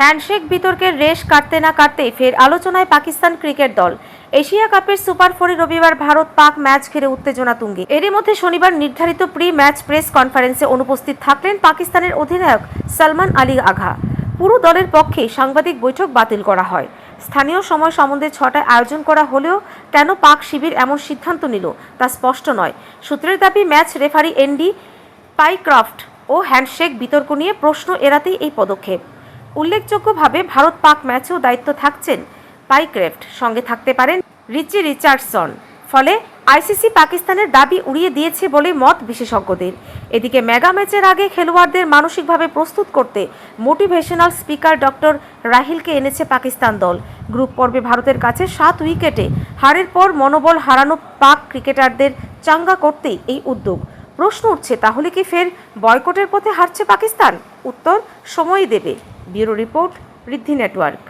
Handshake বিতর্কের রেশ কাটতে না কাটতেই ফের আলোচনায় পাকিস্তান ক্রিকেট দল। এশিয়া কাপের সুপার ফোরে রবিবার ভারত পাক ম্যাচ ঘিরে উত্তেজনা তুঙ্গে। এরই মধ্যে শনিবার নির্ধারিত প্রি ম্যাচ প্রেস কনফারেন্সে অনুপস্থিত থাকলেন পাকিস্তানের অধিনায়ক সালমান আলী আঘা। পুরো দলের পক্ষে সাংবাদিক বৈঠক বাতিল করা হয়। স্থানীয় সময় সম্বন্ধে ছটায় আয়োজন করা হলেও কেন পাক শিবির এমন সিদ্ধান্ত নিল তা স্পষ্ট নয়। সূত্রের দাবি, ম্যাচ রেফারি এনডি পাইক্রাফট ও হ্যান্ডশেক বিতর্ক নিয়ে প্রশ্ন এড়াতেই এই পদক্ষেপ। উল্লেখযোগ্যভাবে ভারত পাক ম্যাচেও দায়িত্ব থাকছেন পাইক্রেফট। সঙ্গে থাকতে পারেন রিচি রিচার্ডসন। ফলে আইসিসি পাকিস্তানের দাবি উড়িয়ে দিয়েছে বলে মত বিশেষজ্ঞদের। এদিকে মেগা ম্যাচের আগে খেলোয়াড়দের মানসিকভাবে প্রস্তুত করতে মোটিভেশনাল স্পিকার ডক্টর রাহিলকে এনেছে পাকিস্তান দল। গ্রুপ পর্বে ভারতের কাছে সাত উইকেটে হারের পর মনোবল হারানো পাক ক্রিকেটারদের চাঙ্গা করতেই এই উদ্যোগ। প্রশ্ন উঠছে, তাহলে কি ফের বয়কটের পথে হারছে পাকিস্তান? উত্তর, সময়ই দেবে। Bureau report Riddhi network.